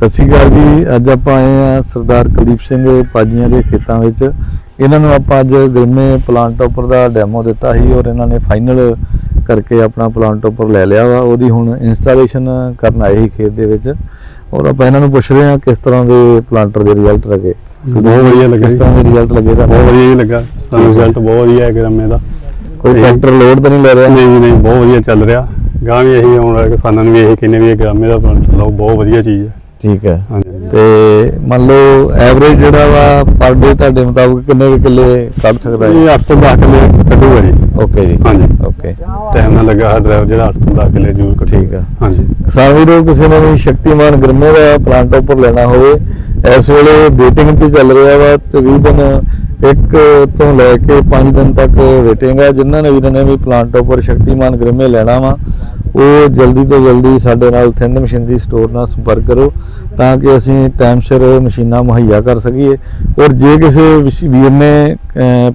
ਸਤਿ ਸ਼੍ਰੀ ਅਕਾਲ ਜੀ। ਅੱਜ ਆਪਾਂ ਆਏ ਆ ਸਰਦਾਰ ਕੁਲਦੀਪ ਸਿੰਘ ਪਾਜੀਆਂ ਦੇ ਖੇਤਾਂ ਵਿੱਚ। ਇਹਨਾਂ ਨੂੰ ਆਪਾਂ ਅੱਜ ਗਰਮੇ ਪਲਾਂਟ ਟੋਪਰ ਦਾ ਡੈਮੋ ਦਿੱਤਾ ਸੀ ਔਰ ਇਹਨਾਂ ਨੇ ਫਾਈਨਲ ਕਰਕੇ ਆਪਣਾ ਪਲਾਂਟ ਟੋਪਰ ਲੈ ਲਿਆ ਵਾ। ਉਹਦੀ ਹੁਣ ਇੰਸਟਾਲੇਸ਼ਨ ਕਰਨ ਆਏ ਸੀ ਖੇਤ ਦੇ ਵਿੱਚ। ਔਰ ਆਪਾਂ ਇਹਨਾਂ ਨੂੰ ਪੁੱਛ ਰਹੇ ਹਾਂ ਕਿਸ ਤਰ੍ਹਾਂ ਦੇ ਪਲਾਂਟਰ ਦੇ ਰਿਜ਼ਲਟ ਲੱਗੇ। ਬਹੁਤ ਵਧੀਆ ਲੱਗਾ ਕਿਸ। ਤਰ੍ਹਾਂ ਦੇ ਰਿਜ਼ਲਟ ਲੱਗੇ ਬਹੁਤ ਤੁਹਾਨੂੰ ਵਧੀਆ ਜੀ ਲੱਗਾ। ਰਿਜ਼ਲਟ ਬਹੁਤ ਵਧੀਆ ਹੈ ਗਰਮੇ ਦਾ। ਕੋਈ ਤੇ- ਟਰੈਕਟਰ ਲੋਡ ਤਾਂ ਨਹੀਂ ਲੈ ਰਿਹਾ? ਨਹੀਂ ਨਹੀਂ ਬਹੁਤ ਵਧੀਆ ਚੱਲ ਰਿਹਾ। ਗਾਂ ਵੀ ਇਹੀ ਆਉਣ ਵਾਲੇ ਕਿਸਾਨਾਂ ਨੂੰ ਵੀ ਇਹੀ ਕਹਿੰਦੇ ਵੀ ਇਹ ਗਰਮੇ ਦਾ ਪਲਾਂਟ ਲਾਓ ਬਹੁਤ ਵਧੀਆ ਚੀਜ਼ ਹੈ। ਠੀਕ ਹੈ। ਹਾਂਜੀ ਤੇ ਮੰਨ ਲਓ ਐਵਰੇਜ ਜਿਹੜਾ ਵਾ ਪਰ ਡੇ ਤੁਹਾਡੇ ਮੁਤਾਬਕ ਕਿੰਨੇ ਕੁ ਕਿੱਲੇ ਕੱਢ ਸਕਦਾ ਹੈ? ਇਹ 8 ਤੋਂ 10 ਕਿੱਲੇ ਕੱਢੂਗਾ ਜੀ। ਓਕੇ ਜੀ। ਹਾਂਜੀ। ਓਕੇ ਟਾਈਮ ਨਾਲ ਲੱਗਾ ਹੈ ਡਰਾਈਵਰ ਜਿਹੜਾ 8 ਤੋਂ 10 ਕਿੱਲੇ ਜ਼ਰੂਰ ਕੱਢੂ ਠੀਕ ਹੈ ਹਾਂਜੀ। ਕਿਸਾਨ ਵੀਰੋ ਕਿਸੇ ਨੇ ਵੀ ਸ਼ਕਤੀਮਾਨ ਗਰਮੇ ਦਾ ਪਲਾਂਟ ਉੱਪਰ ਲੈਣਾ ਹੋਵੇ ਇਸ ਵੇਲੇ ਵੇਟਿੰਗ 'ਚ ਚੱਲ ਰਿਹਾ ਵਾ ਤਕਰੀਬਨ ਇੱਕ ਤੋਂ ਲੈ ਕੇ 5 ਦਿਨ ਤੱਕ ਵੇਟਿੰਗ ਆ ਜਿਨ੍ਹਾਂ ਨੇ ਵੀਰਾਂ ਨੇ ਵੀ ਪਲਾਂਟ ਉੱਪਰ ਸ਼ਕਤੀਮਾਨ ਗਰਮੇ ਲੈਣਾ ਵਾ, ਉਹ ਜਲਦੀ ਤੋਂ ਜਲਦੀ ਸਾਡੇ ਨਾਲ ਥਿੰਦ ਮਸ਼ੀਨਰੀ ਸਟੋਰ ਨਾਲ ਸੰਪਰਕ ਕਰੋ ਤਾਂ ਕਿ ਅਸੀਂ ਟਾਈਮ ਸਿਰ ਮਸ਼ੀਨਾਂ ਮੁਹੱਈਆ ਕਰ ਸਕੀਏ। ਔਰ ਜੇ ਕਿਸੇ ਵਿਸ਼- ਵੀਰ ਨੇ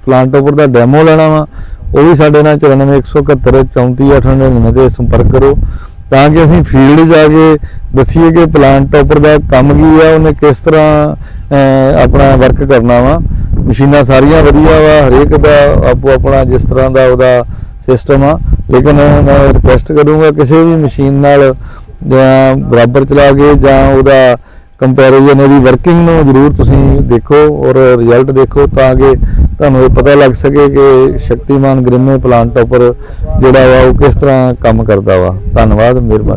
ਪਲਾਂਟ ਉੱਪਰ ਦਾ ਡੈਮੋ ਲੈਣਾ ਵਾ, ਉਹ ਵੀ ਸਾਡੇ ਨਾਲ 94171 3498 ਤੇ ਸੰਪਰਕ ਕਰੋ। ਤਾਂ ਕਿ ਅਸੀਂ ਫੀਲਡ ਜਾ ਕੇ ਦੱਸੀਏ ਕਿ ਪਲਾਂਟ ਟੋਪਰ ਦਾ ਕੰਮ ਕੀ ਆ, ਉਹਨੇ ਕਿਸ ਤਰ੍ਹਾਂ ਆਪਣਾ ਵਰਕ ਕਰਨਾ ਵਾ। ਮਸ਼ੀਨਾਂ ਸਾਰੀਆਂ ਵਧੀਆ ਵਾ, ਹਰੇਕ ਦਾ ਆਪੋ ਆਪਣਾ ਜਿਸ ਤਰ੍ਹਾਂ ਦਾ ਉਹਦਾ ਸਿਸਟਮ ਆ। ਲੇਕਿਨ ਮੈਂ ਰਿਕੁਐਸਟ ਕਰੂੰਗਾ ਕਿਸੇ ਵੀ ਮਸ਼ੀਨ ਨਾਲ, ਜਾਂ ਬਰਾਬਰ ਚਲਾ ਕੇ, ਜਾਂ ਉਹਦਾ ਕੰਪੈਰੀਜ਼ਨ ਉਹਦੀ ਵਰਕਿੰਗ ਨੂੰ ਜ਼ਰੂਰ ਤੁਸੀਂ ਦੇਖੋ ਔਰ ਰਿਜ਼ਲਟ ਦੇਖੋ ਤਾਂ ਕਿ ਤੁਹਾਨੂੰ ਇਹ ਪਤਾ ਲੱਗ ਸਕੇ ਕਿ ਸ਼ਕਤੀਮਾਨ ਗ੍ਰਿਮੇ ਪਲਾਂਟ ਟੋਪਰ ਜਿਹੜਾ ਵਾ ਉਹ ਕਿਸ ਤਰ੍ਹਾਂ ਕੰਮ ਕਰਦਾ ਵਾ। ਧੰਨਵਾਦ, ਮਿਹਰਬਾਨੀ।